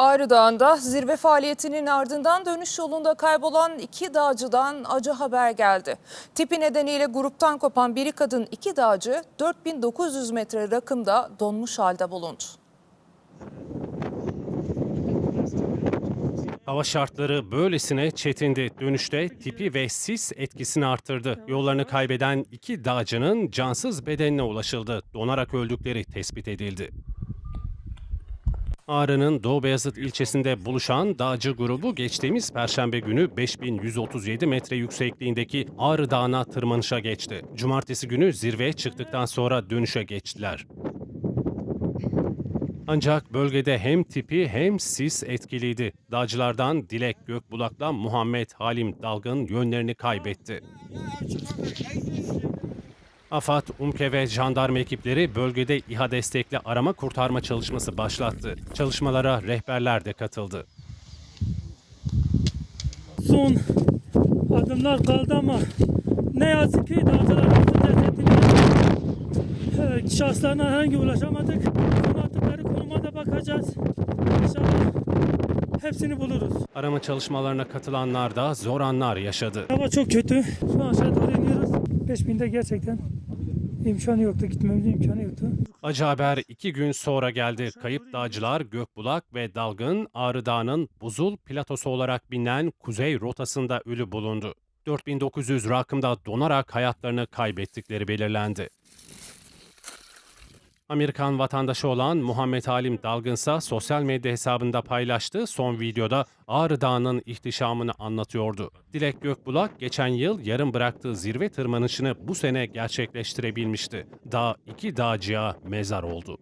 Ağrı Dağı'nda zirve faaliyetinin ardından dönüş yolunda kaybolan iki dağcıdan acı haber geldi. Tipi nedeniyle gruptan kopan biri kadın iki dağcı 4900 metre rakımda donmuş halde bulundu. Hava şartları böylesine çetindi. Dönüşte tipi ve sis etkisini arttırdı. Yollarını kaybeden iki dağcının cansız bedenine ulaşıldı. Donarak öldükleri tespit edildi. Ağrı'nın Doğu Beyazıt ilçesinde buluşan dağcı grubu geçtiğimiz perşembe günü 5137 metre yüksekliğindeki Ağrı Dağı'na tırmanışa geçti. Cumartesi günü zirveye çıktıktan sonra dönüşe geçtiler. Ancak bölgede hem tipi hem sis etkiliydi. Dağcılardan Dilek Gökbulak'la Muhammed Halim Dalgın yönlerini kaybetti. AFAD, UMKE ve jandarma ekipleri bölgede İHA destekli arama kurtarma çalışması başlattı. Çalışmalara rehberler de katıldı. son adımlar kaldı ama ne yazık ki dağcılarımızın cesetine e, şahıslarına herhangi ulaşamadık. Konattıkları konuma da bakacağız. İnşallah hepsini buluruz. Arama çalışmalarına katılanlar da zor anlar yaşadı. Hava çok kötü. Şu an aşağı doğru iniyoruz. 5000'de gerçekten imkanı yoktu. Gitmemizin imkanı yoktu. Acı haber iki gün sonra geldi. Kayıp dağcılar Gökbulak ve Dalgın Ağrı Dağı'nın buzul platosu olarak bilinen kuzey rotasında ölü bulundu. 4900 rakımda donarak hayatlarını kaybettikleri belirlendi. Amerikan vatandaşı olan Muhammed Halim Dalgınsa sosyal medya hesabında paylaştığı son videoda Ağrı Dağı'nın ihtişamını anlatıyordu. Dilek Gökbulak geçen yıl yarım bıraktığı zirve tırmanışını bu sene gerçekleştirebilmişti. Dağ iki dağcıya mezar oldu.